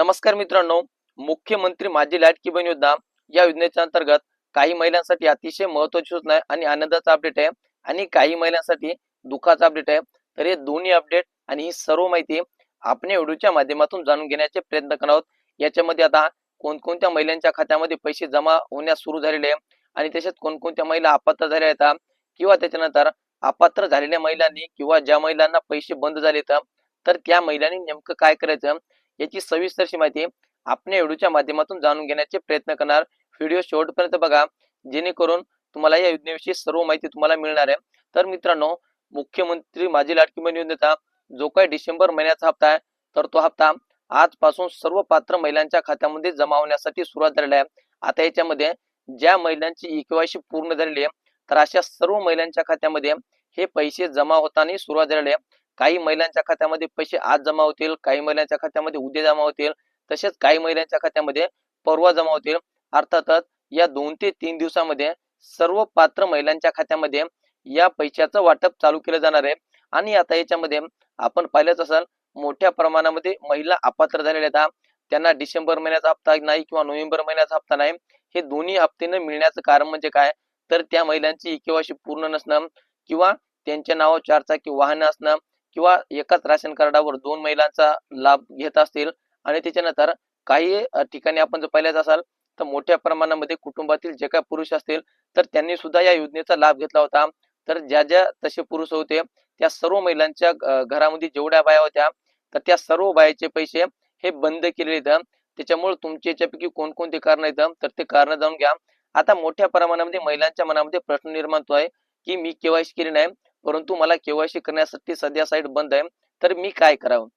नमस्कार मित्रांनो मुख्यमंत्री माझी लाडकी बहीण योजना या योजनेच्या अंतर्गत काही महिलांसाठी अतिशय महत्वाची सूचना आहे आणि आनंदाचा अपडेट आहे आणि काही महिलांसाठी दुःखाचा अपडेट आहे. तर हे दोन्ही अपडेट आणि ही सर्व माहिती आपण व्हिडिओच्या माध्यमातून जाणून घेण्याचे प्रयत्न करणार आहोत. याच्यामध्ये आता कोणकोणत्या महिलांच्या खात्यामध्ये पैसे जमा होण्यास सुरू झालेले आहे आणि तसेच कोणकोणत्या महिला अपात्र झाल्या आहेत? किंवा त्याच्यानंतर अपात्र झालेल्या महिलांनी किंवा ज्या महिलांना पैसे बंद झाले आहेत, तर त्या महिलांनी नेमकं काय करायचं? याची सविस्तरशी माहिती आपण एडूच्या व्हिडिओच्या माध्यमातून जाणून घेण्याचे प्रयत्न करणार. व्हिडिओ शेवटपर्यंत बघा. जेणेकरून तुम्हाला या योजनेविषयी सर्व माहिती तुम्हाला मिळणार आहे. तर मित्रांनो मुख्यमंत्री माझी लाडकी बहीण योजनेचा जो काही डिसेंबर महिन्याचा हप्ता आहे तर तो हप्ता आजपासून सर्व पात्र महिलांच्या खात्यामध्ये जमा होण्यासाठी सुरुवात झालेला आहे. आता याच्यामध्ये ज्या महिलांची इकेवायसी पूर्ण झालेली आहे तर अशा सर्व महिलांच्या खात्यामध्ये हे पैसे जमा होताना सुरुवात झालेली आहे. काही महिलांच्या खात्यामध्ये पैसे आज जमा होतील काही महिलांच्या खात्यामध्ये उद्या जमा होतील तसेच काही महिलांच्या खात्यामध्ये परवा जमा होतील. अर्थातच या दोन ते तीन दिवसामध्ये सर्व पात्र महिलांच्या खात्यामध्ये या पैशाचं वाटप चालू केलं जाणार आहे. आणि आता याच्यामध्ये आपण पाहिलंच असाल मोठ्या प्रमाणामध्ये महिला अपात्र झालेल्या आहेत. त्यांना डिसेंबर महिन्याचा हप्ता नाही किंवा नोव्हेंबर महिन्याचा हप्ता नाही. हे दोन्ही हप्ते न मिळण्याचं कारण म्हणजे काय? तर त्या महिलांची केवायसी पूर्ण नसणं किंवा त्यांच्या नावावर चारचाकी वाहन असणं किंवा एकाच राशन कार्डावर दोन महिलांचा लाभ घेत असतील आणि त्याच्यानंतर काही ठिकाणी आपण जर पाहिल्याच असाल तर मोठ्या प्रमाणामध्ये कुटुंबातील जे काही पुरुष असतील तर त्यांनी सुद्धा या योजनेचा लाभ घेतला होता. तर ज्या ज्या तसे पुरुष होते त्या सर्व महिलांच्या घरामध्ये जेवढ्या बाया होत्या तर त्या सर्व बायाचे पैसे हे बंद केलेले आहेत. त्याच्यामुळे तुमच्या याच्यापैकी कोणकोणते कारण येतं तर ते कारण जाऊन घ्या. आता मोठ्या प्रमाणामध्ये महिलांच्या मनामध्ये प्रश्न निर्माण होतो आहे की मी केवायसी केली नाही परंतु मला केवायसी करण्यासाठी सध्या साईट बंद आहे तर मी काय करावं?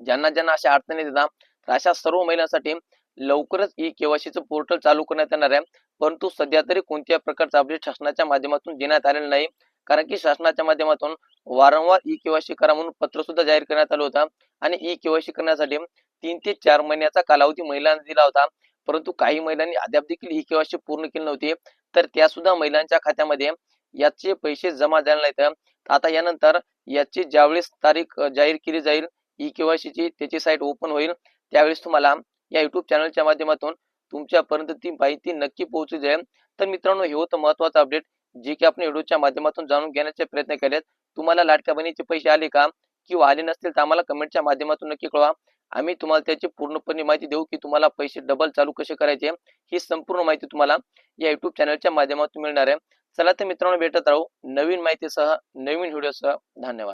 ज्यांना ज्यांना अशा अडचणी येतात तर अशा सर्व महिलांसाठी लवकरच ई केवायसीचं पोर्टल चालू करण्यात येणार आहे. परंतु सध्या तरी कोणत्याही प्रकारचा अपडेट शासनाच्या माध्यमातून देण्यात आलेलं नाही. कारण की शासनाच्या माध्यमातून वारंवार ई केवायसी करा म्हणून पत्र सुद्धा जाहीर करण्यात आलं होतं. आणि ई केवायसी करण्यासाठी तीन ते चार महिन्याचा कालावधी महिलांना दिला होता. परंतु काही महिलांनी अद्याप देखील ई केवायसी पूर्ण केली नव्हती. तर त्या सुद्धा महिलांच्या खात्यामध्ये याचे पैसे जमा झाले नाहीत. आता यानंतर याची ज्यावेळेस तारीख जाहीर केली जाईल ई केवायसी ची त्याची साईट ओपन होईल त्यावेळेस तुम्हाला या युट्यूब चॅनलच्या माध्यमातून तुमच्यापर्यंत ती माहिती नक्की पोहोचू जाईल. तर मित्रांनो हे होतं महत्वाचं अपडेट जे की आपण व्हिडिओच्या माध्यमातून जाणून घेण्याचे प्रयत्न केलेत. तुम्हाला लाडक्या बहिणीचे पैसे आले का किंवा आले नसतील तर आम्हाला कमेंटच्या माध्यमातून नक्की कळवा. आम्ही तुम्हाला त्याची पूर्णपणे माहिती देऊ की तुम्हाला पैसे डबल चालू कसे करायचे ही संपूर्ण माहिती तुम्हाला या युट्यूब चॅनलच्या माध्यमातून मिळणार आहे. चला तर मित्रांनो भेटत राहू नवीन माहितीसह नवीन व्हिडिओसह. धन्यवाद.